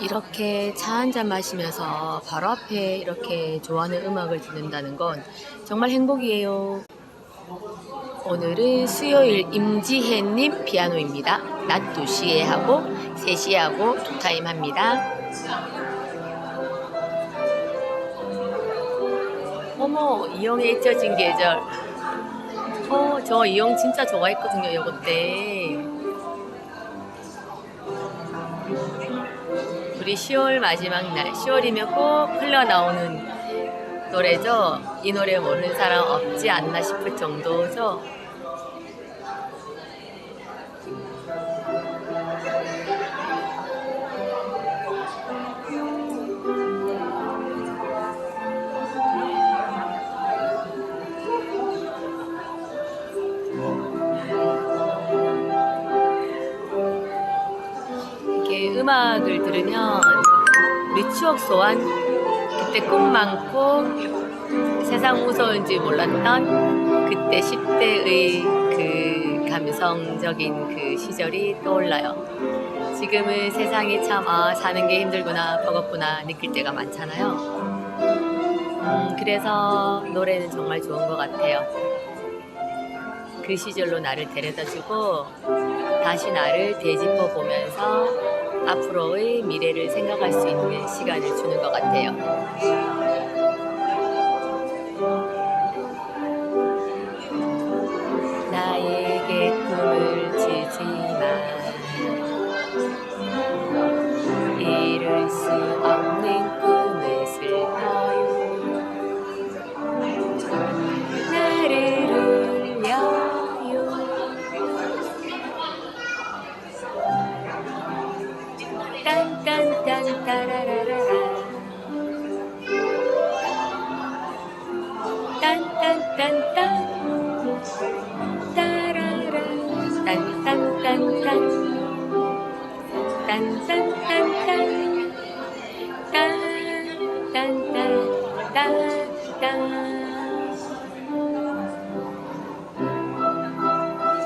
이렇게 차 한 잔 마시면서 바로 앞에 이렇게 좋아하는 음악을 듣는다는 건 정말 행복이에요. 오늘은 수요일 임지혜님 피아노입니다. 낮 2시에 하고 3시에 하고 두 타임 합니다. 어머, 이영의 잊혀진 계절. 어, 저 이영 진짜 좋아했거든요, 요거 때. 우리 10월 마지막 날, 10월이면 꼭 흘러나오는 노래죠. 이 노래 모르는 사람 없지 않나 싶을 정도죠. 이렇게 음악을 들으면 우리 추억 소환 그때 꿈 많고 세상 무서운지 몰랐던 그때 10대의 그 감성적인 그 시절이 떠올라요. 지금은 세상이 참 아, 사는 게 힘들구나 버겁구나 느낄 때가 많잖아요. 음, 그래서 노래는 정말 좋은 것 같아요. 그 시절로 나를 데려다주고 다시 나를 되짚어 보면서 앞으로의 미래를 생각할 수 있는 시간을 주는 것 같아요. 나에게 꿈을 주지 마. 이룰 수 없는 꿈 dun, dun, da, da, da, da, da. Dun, dun, dun, dun. Da, da, da. Dun, dun, dun, dun. Dun, dun,